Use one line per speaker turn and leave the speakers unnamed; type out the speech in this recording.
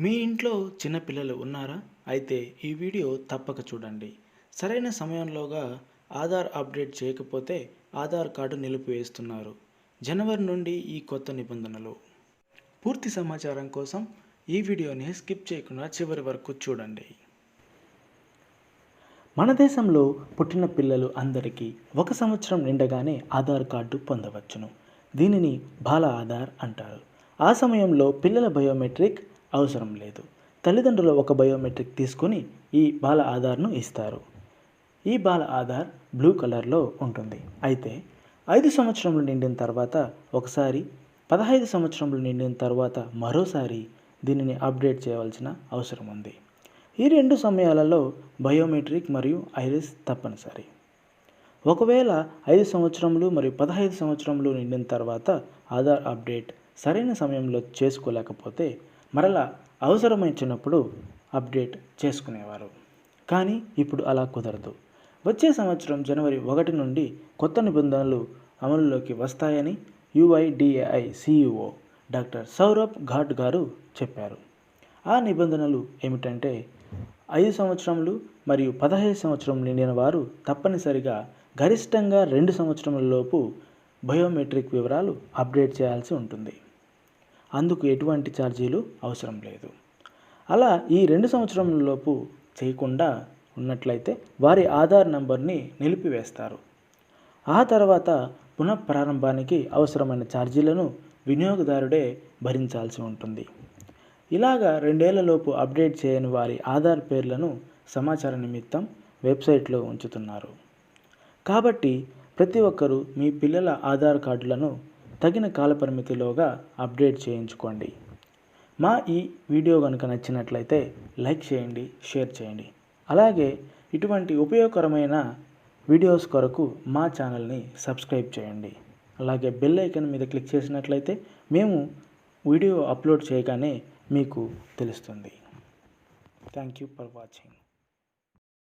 మీ ఇంట్లో చిన్నపిల్లలు ఉన్నారా? అయితే ఈ వీడియో తప్పక చూడండి. సరైన సమయంలోగా ఆధార్ అప్డేట్ చేయకపోతే ఆధార్ కార్డు నిలిపివేస్తున్నారు. జనవరి నుండి ఈ కొత్త నిబంధనలు. పూర్తి సమాచారం కోసం ఈ వీడియోని స్కిప్ చేయకుండా చివరి వరకు చూడండి. మన దేశంలో పుట్టిన పిల్లలు అందరికీ ఒక సంవత్సరం నిండగానే ఆధార్ కార్డు పొందవచ్చును. దీనిని బాల ఆధార్ అంటారు. ఆ సమయంలో పిల్లల బయోమెట్రిక్ అవసరం లేదు. తల్లిదండ్రులు ఒక బయోమెట్రిక్ తీసుకొని ఈ బాల ఆధార్ను ఇస్తారు. ఈ బాల ఆధార్ బ్లూ కలర్లో ఉంటుంది. అయితే ఐదు సంవత్సరములు నిండిన తర్వాత ఒకసారి పదహైదు సంవత్సరములు నిండిన తర్వాత మరోసారి దీనిని అప్డేట్ చేయవలసిన అవసరం ఉంది. ఈ రెండు సమయాలలో బయోమెట్రిక్ మరియు ఐరిస్ తప్పనిసరి. ఒకవేళ ఐదు సంవత్సరములు మరియు పదహైదు సంవత్సరములు నిండిన తర్వాత ఆధార్ అప్డేట్ సరైన సమయంలో చేసుకోలేకపోతే మరలా అవసరమైనప్పుడు అప్డేట్ చేసుకునేవారు. కానీ ఇప్పుడు అలా కుదరదు. వచ్చే సంవత్సరం జనవరి ఒకటి నుండి కొత్త నిబంధనలు అమలులోకి వస్తాయని UIDAI CEO doctor Saurabh ghat గారు చెప్పారు. ఆ నిబంధనలు ఏమిటంటే ఐదు సంవత్సరములు మరియు పదహైదు సంవత్సరం నిండిన వారు తప్పనిసరిగా గరిష్టంగా రెండు సంవత్సరముల లోపు బయోమెట్రిక్ వివరాలు అప్డేట్ చేయాల్సి ఉంటుంది. అందుకు ఎటువంటి ఛార్జీలు అవసరం లేదు. అలా ఈ రెండు సంవత్సరంలోపు చేయకుండా ఉన్నట్లయితే వారి ఆధార్ నంబర్ని నిలిపివేస్తారు. ఆ తర్వాత పునఃప్రారంభానికి అవసరమైన ఛార్జీలను వినియోగదారుడే భరించాల్సి ఉంటుంది. ఇలాగా రెండేళ్ళలోపు అప్డేట్ చేయని వారి ఆధార్ పేర్లను సమాచార నిమిత్తం వెబ్సైట్లో ఉంచుతున్నారు. కాబట్టి ప్రతి ఒక్కరూ మీ పిల్లల ఆధార్ కార్డులను తగిన కాలపరిమితిలోగా అప్డేట్ చేయించుకోండి. మా ఈ వీడియో కనుక నచ్చినట్లయితే లైక్ చేయండి షేర్ చేయండి. అలాగే ఇటువంటి ఉపయోగకరమైన వీడియోస్ కొరకు మా ఛానల్ని సబ్స్క్రైబ్ చేయండి. అలాగే బెల్ ఐకన్ మీద క్లిక్ చేసినట్లయితే మేము వీడియో అప్లోడ్ చేయగానే మీకు తెలుస్తుంది. Thank you for watching.